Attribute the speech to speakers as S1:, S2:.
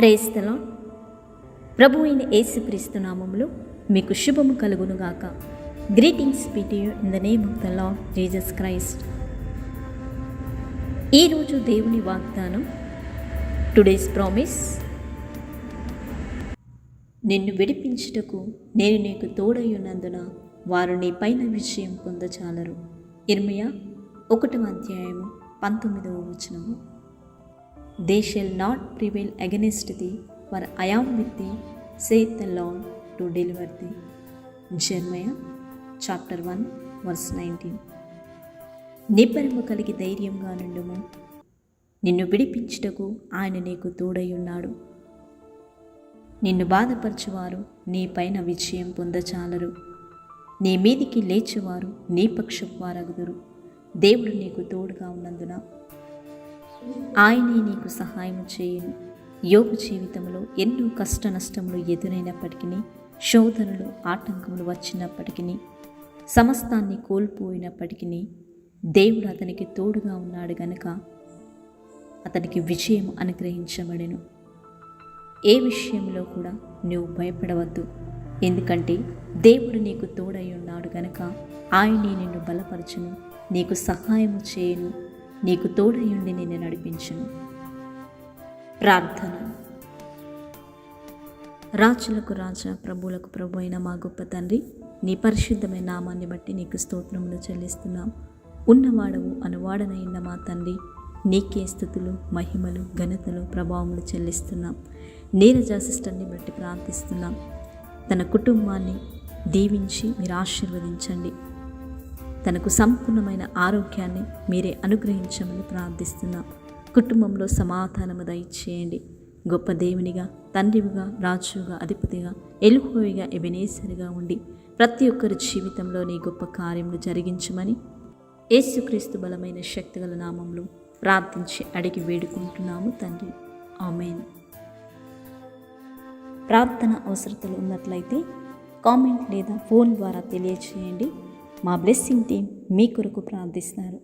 S1: ప్రేస్తలో ప్రభు అయిన యేసుక్రీస్తు నామంలో మీకు శుభము కలుగునుగాక. Greetings పిటియు in the name of the Lord Jesus Christ ఈరోజు దేవుని వాగ్దానం టుడేస్ ప్రామిస్ నిన్ను విడిపించుటకు నేను నీకు తోడయ్యున్నందున వారు నీ పైన విజయం పొందచాలరు. ఇర్మయ ఒకటవ అధ్యాయము పంతొమ్మిదవ వచనము. They shall not prevail against thee for I am with thee saith the Lord to deliver thee Jeremiah chapter one verse nineteen నిబ్బరము కలిగి ధైర్యంగా నుండుము. నిన్ను విడిపించుటకు ఆయన నీకు తోడై ఉన్నాడు. నిన్ను బాధపరచువారు నీ పైన విజయం పొందచాలరు. నీ మీదికి లేచేవారు నీ పక్షపు వారగుదురు. దేవుడు నీకు తోడుగా ఉన్నందున ఆయనే నీకు సహాయం చేయను. యోగు జీవితంలో ఎన్నో కష్ట నష్టములు ఎదురైనప్పటికీ శోధనలు ఆటంకములు వచ్చినప్పటికీ సమస్తాన్ని కోల్పోయినప్పటికీ దేవుడు అతనికి తోడుగా ఉన్నాడు గనుక అతనికి విజయం అనుగ్రహించబడెను. ఏ విషయంలో కూడా నువ్వు భయపడవద్దు. ఎందుకంటే దేవుడు నీకు తోడై ఉన్నాడు గనుక ఆయనే నిన్ను బలపరచును నీకు సహాయము చేయను. నీకు తోడయుండి నిన్ను నడిపించును. ప్రార్థన. రాజులకు రాజా ప్రభులకు ప్రభు అయిన మా గొప్ప తండ్రి నీ పరిశుద్ధమైన నామాన్ని బట్టి నీకు స్తోత్రములు చెల్లిస్తున్నాం. ఉన్నవాడవు అనువాడనైన మా తండ్రి నీకే స్థుతులు మహిమలు ఘనతలు ప్రభావములు చెల్లిస్తున్నాం. నీరజా సిస్టర్ని బట్టి ప్రార్థిస్తున్నాం. తన కుటుంబాన్ని దీవించి మీరు ఆశీర్వదించండి. తనకు సంపూర్ణమైన ఆరోగ్యాన్ని మీరే అనుగ్రహించమని ప్రార్థిస్తున్నాం. కుటుంబంలో సమాధానము దయచేయండి. గొప్ప దేవునిగా తండ్రివిగా రాజుగా అధిపతిగా ఎలుహోయిగా ఎబెనేసరిగా ఉండి ప్రతి ఒక్కరి జీవితంలో నీ గొప్ప కార్యములు జరిగించమని యేసుక్రీస్తు బలమైన శక్తిగల నామంలో ప్రార్థించి అడిగి వేడుకుంటున్నాము తండ్రి. ఆమెన్. ప్రార్థన అవసరతలు ఉన్నట్లయితే కామెంట్ లేదా ఫోన్ ద్వారా తెలియచేయండి. మా బ్లెస్సింగ్ టీం మీ కొరకు ప్రార్థిస్తారు